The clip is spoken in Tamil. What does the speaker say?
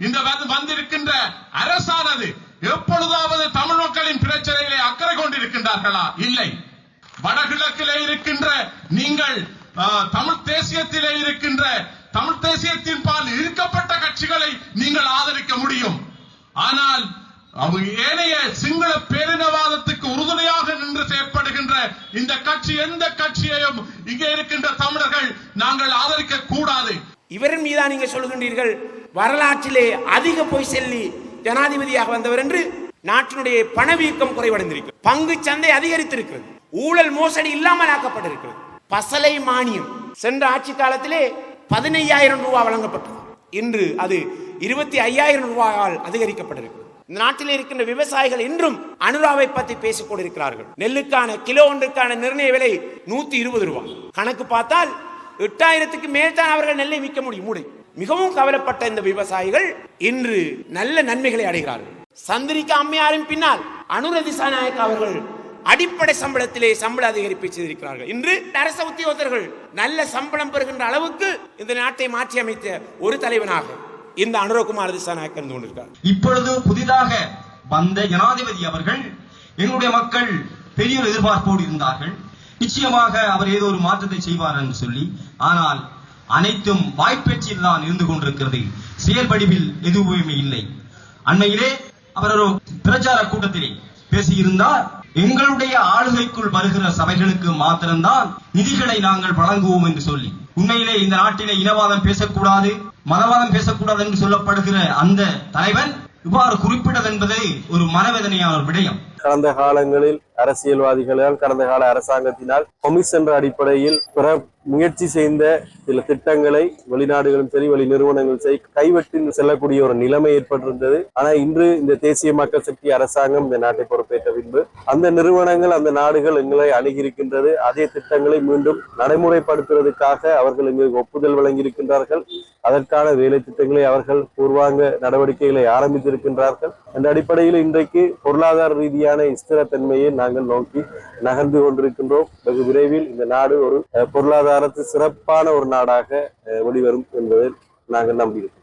இந்த வந்திருக்கின்ற அரசானது எப்பொழுதாவது தமிழ் மக்களின் பிரச்சனைகளை அக்கறை கொண்டிருக்கின்றார்களா? இல்லை. வடகிழக்கிலே இருக்கின்ற நீங்கள் தமிழ் தேசியத்திலே இருக்கின்ற தமிழ் தேசியத்தின் பால் இழுக்கப்பட்ட கட்சிகளை நீங்கள் ஆதரிக்க முடியும். ஆனால் ஏனைய சிங்கள பேரினவாதத்துக்கு உறுதுணையாக நின்று செயற்படுகின்ற இந்த கட்சி எந்த கட்சியையும் இங்கே இருக்கின்ற தமிழர்கள் நாங்கள் ஆதரிக்க கூடாது. இவரின் மீதா நீங்க சொல்கின்றீர்கள் வரலாற்றிலே அதிக பொய் செல்லி ஜனாதிபதியாக வந்தவர் என்று நாட்டினுடைய பணவீக்கம் குறைவடைந்திருக்கிறது. பங்கு சந்தை அதிகரித்திருக்கிறது. ஊழல் மோசடி இல்லாமல் ஆக்கப்பட்டிருக்கிறது. பசலை மானியம் சென்ற ஆட்சி காலத்திலே பதினையாயிரம் ரூபாய் வழங்கப்பட்டது. இன்று அது இருபத்தி ஐயாயிரம் ரூபாயால் அதிகரிக்கப்பட்டிருக்கு இந்த நாட்டில் இருக்கின்ற விவசாயிகள் இன்றும் அனுராவை பற்றி பேசிக் கொண்டிருக்கிறார்கள். நெல்லுக்கான கிலோ ஒன்றுக்கான நிர்ணய விலை நூத்தி இருபது ரூபாய் கணக்கு பார்த்தால் எட்டாயிரத்துக்கு மேல் தான் அவர்கள் நெல்லை விற்க முடியும். மூடை. மிகவும் கவலைப்பட்ட இந்த விவசாயிகள் இன்று நல்ல நன்மைகளை அடைகிறார்கள். சந்திரிகா அம்மையாரின் பின்னால் அனுர திசாநாயக் அவர்கள் அடிப்படை சம்பளத்திலே சம்பள அதிகரிப்பை செய்திருக்கிறார்கள். இன்று அரச உத்தியோகத்தர்கள் நல்ல சம்பளம் பெறுகின்ற அளவுக்கு இந்த நாட்டை மாற்றி அமைத்த ஒரு தலைவனாக இந்த அனுரகுமார் திசாநாயக் இருந்து கொண்டிருக்கார் இப்பொழுது புதிதாக வந்த ஜனாதிபதி அவர்கள் எங்களுடைய மக்கள் பெரிய எதிர்பார்ப்போடு இருந்தார்கள். நிச்சயமாக அவர் ஏதோ ஒரு மாற்றத்தை செய்வார் என்று சொல்லி ஆனால் அனைத்தும் வாய்ப்பேச்சில் தான் இருந்து கொண்டிருக்கிறது. செயல்படிவில் எதுவுமே இல்லை. அண்மையிலே அவர் ஒரு பிரச்சார கூட்டத்திலே பேசியிருந்தார் எங்களுடைய ஆளுகைக்குள் வருகிற சபைகளுக்கு மாத்திரம்தான் நிதிகளை நாங்கள் வழங்குவோம் என்று சொல்லி. உண்மையிலே இந்த நாட்டிலே இனவாதம் பேசக்கூடாது மதவாதம் பேசக்கூடாது என்று சொல்லப்படுகிற அந்த தலைவன் இவ்வாறு குறிப்பிட்டது என்பது ஒரு மனவேதனையான விடயம். கடந்த காலங்களில் அரசியல்வாதிகளால் கடந்த கால அரசாங்கத்தினால் கொமிஷன் என்ற அடிப்படையில் பிற முயற்சி செய்த சில திட்டங்களை வெளிநாடுகளும் சரி வெளி நிறுவனங்களும் சரி கைவிட்டு செல்லக்கூடிய ஒரு நிலைமை ஏற்பட்டிருந்தது. ஆனா இன்று இந்த தேசிய மக்கள் சக்தி அரசாங்கம் இந்த நாட்டை பொறுப்பேற்ற பின்பு அந்த நிறுவனங்கள் அந்த நாடுகள் எங்களை அணுகியிருக்கின்றது. அதே திட்டங்களை மீண்டும் நடைமுறைப்படுத்துவதற்காக அவர்கள் எங்களுக்கு ஒப்புதல் வழங்கியிருக்கின்றார்கள். அதற்கான வேலை திட்டங்களை அவர்கள் பூர்வாங்க நடவடிக்கைகளை ஆரம்பித்திருக்கின்றார்கள். அந்த அடிப்படையில் இன்றைக்கு பொருளாதார ரீதியான ஸ்திரத்தன்மையை நாங்கள் நோக்கி நகர்ந்து கொண்டிருக்கின்றோம். வெகு விரைவில் இந்த நாடு ஒரு பொருளாதாரத்து சிறப்பான ஒரு நாடாக வெளிவரும் என்பதை நாங்கள் நம்புகிறோம்.